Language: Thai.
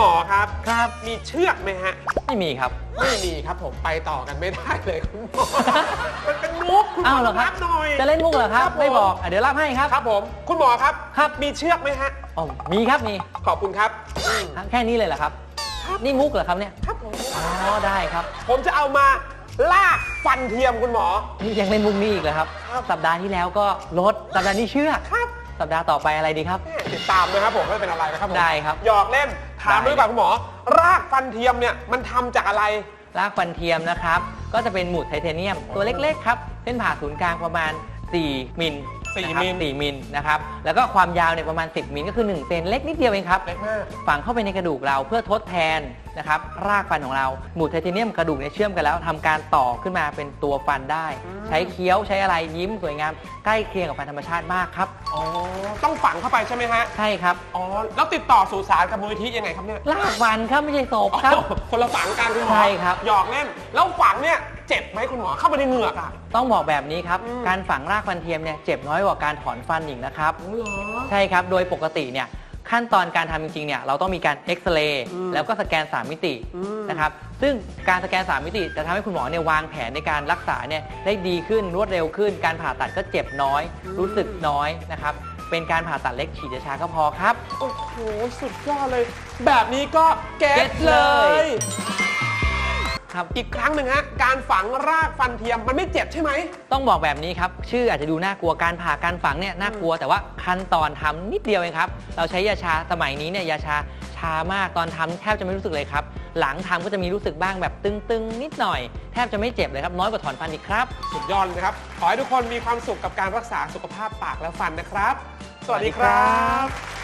มอครับ ครับ มีเชือกไหมฮะ ไม่มีครับ ไม่มีครับผมไปต่อกันไม่ได้เลยคุณหมอ มันเป็นมุกคุณหมอ้าอวเหรอครับบหน่อยจะเล่นมุกเหรอครับครับผมไม่บอกอะเดี๋ยวรับให้ครับ ครับผม คุณหมอครับ ครับ มีเชือกไหมฮะ อ๋อมีครับมีขอบคุณครับอืมครับแค่นี้เลยเหรอครับ นี่มุกเหรอครับเนี่ย ครับผม อ๋อได้ครับ ผมจะเอามาลากฟันเทียมคุณหมอ นี่ยังเล่นมุกนี้อีกเหรอครับ ครับ สัปดาห์ที่แล้วก็ลดสัปดาห์นี้เชื่อก ครับสัปดาห์ต่อไปอะไรดีครับ แม่ติดตามนะครับผมไม่เป็นอะไรนะครับผมได้ครับ หยอกเล่น ถามได้ด้วยป่ะคุณหมอ รากฟันเทียมเนี่ยมันทำจากอะไร รากฟันเทียมนะครับ ก็จะเป็นหมุดไทเทเนียมตัวเล็กๆครับ เส้นผ่าศูนย์กลางประมาณ 4มิลสี่นะครับมิล4มิลนะครับ แล้วก็ความยาวเนี่ยประมาณ 10 มิลก็คือ1เซนเล็กนิดเดียวเองครับ เล็กมาก ฝังเข้าไปในกระดูกเราเพื่อทดแทนนะครับรากฟันของเราหมุดไทเทเนียมกระดูกเนี่ยเชื่อมกันแล้วทำการต่อขึ้นมาเป็นตัวฟันได้ใช้เคี้ยวใช้อะไรยิ้มสวยงามใกล้เคียงกับฟันธรรมชาติมากครับ อ๋อ ต้องฝังเข้าไปใช่ไหมฮะ ใช่ครับอ๋อ แล้วติดต่อสู่สารกับมูลนิธิยังไงครับเนี่ยรากฟันครับไม่ใช่ศพครับ อ๋อคนละฝังกันคุณหมอใช่ครับ หยอกเล่น แล้วฝังเนี่ย เจ็บไหมคุณหมอเข้าไปในเหงือกอะ ต้องบอกแบบนี้ครับอืมการฝังรากฟันเทียมเนี่ยเจ็บน้อยกว่าการถอนฟันอีกนะครับอ๋อเหรอใช่ครับ โดยปกติเนี่ยขั้นตอนการทำจริงๆเนี่ยเราต้องมีการเอ็กซเรย์อืมแล้วก็สแกน 3 มิติอืมนะครับ ซึ่งการสแกน 3 มิติจะทำให้คุณหมอเนี่ยวางแผนในการรักษาเนี่ยได้ดีขึ้นรวดเร็วขึ้น การผ่าตัดก็เจ็บน้อย รู้สึกน้อยนะครับ เป็นการผ่าตัดเล็กฉีดยาชาก็พอครับ โอ้โห สุดยอดเลย แบบนี้ก็เก็ตเก็ตเลเลยย ครับ อีกครั้งหนึ่งฮะ การฝังรากฟันเทียมมันไม่เจ็บใช่ไหม ต้องบอกแบบนี้ครับ ชื่ออาจจะดูน่ากลัวการผ่าการฝังเนี่ยน่ากลัวแต่ว่าขั้นตอนทำนิดเดียวเองครับ เราใช้ยาชาสมัยนี้เนี่ยยาชาชามากตอนทำแทบจะไม่รู้สึกเลยครับ หลังทำก็จะมีรู้สึกบ้างแบบตึงๆ นิดหน่อย แทบจะไม่เจ็บเลยครับน้อยกว่าถอนฟันอีกครับ สุดยอดเลยนะครับ ขอให้ทุกคนมีความสุขกับการรักษาสุขภาพปากและฟันนะครับ สวัสดีครับ